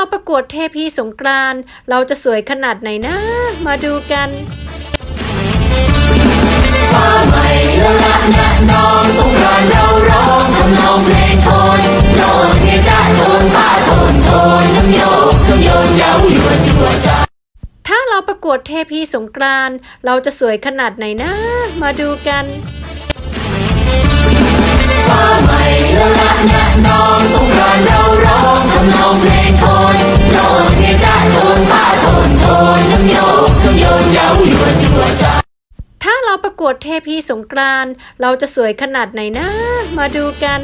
เราประกวดเทพีสงกรานเราจะสวยขนาดไหนนะ มาดูกันฟ้าใหม่ละละน้องสงกรานเราร้องทำนองเพลงโทนโยนเทียจ้าโทนป้าโทนโทนทั้งโยกทั้งโยนเย้าหยวนยั่วใจถ้าเราประกวดเทพีสงกรานเราจะสวยขนาดไหนนะ มาดูกันน้อ กวดเทพีสงกรานเราจะสวยขนาดไหนนะ มาดูกัน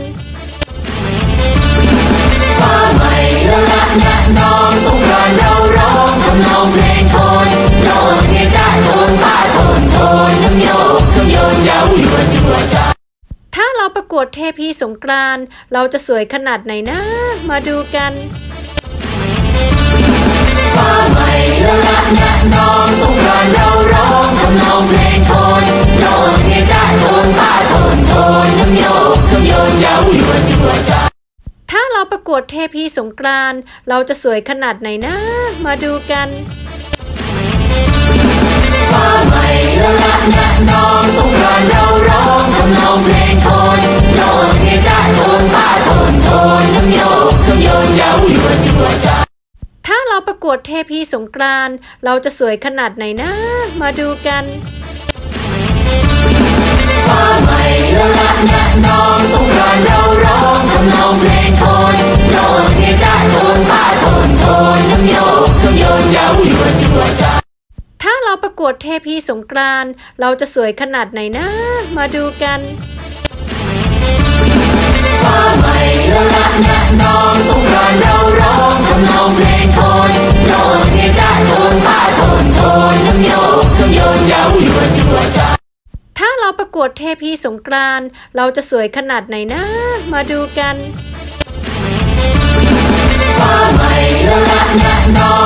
ฟ้าใหม่ละละน้องสงกรานเราร้องทำนองเพลงโทนโยนเทจ้าโทนป้าโทนโทนทั้งโยกทั้งโยนเย้ายวนยั่วใจถ้าเราประกวดเทพีสงกรานเราจะสวยขนาดไหนนะ มาดูกันน้อ กวดเทพีสงกรานเราจะสวยขนาดไหนนะ มาดูกันฟ้าใหม่ละละนะน้องสงกรานเราร้องทำนองเพลงโทนโยนเทจ้าโทนป้าโทนโทนทั้งโยกทั้งโยนเย้ายวนยั่วใจถ้าเราประกวดเทพีสงกรานเราจะสวยขนาดไหนนะ มาดูกันฟ้าใหม่ละละนะน้องสงกราน กวดเทพีสงกราน เราจะสวยขนาดไหนนะ มาดูกันน้องสงกรานเราร้องทำนองเพลงโทนโยนเทจ้าโทนป้าโทนโทนทั้งโยกทั้งโยนเย้ายวนยั่วใจถ้าเราประกวดเทพีสงกรานเราจะสวยขนาดไหนนะ มาดูกันน้านต์เราร้องทำนอง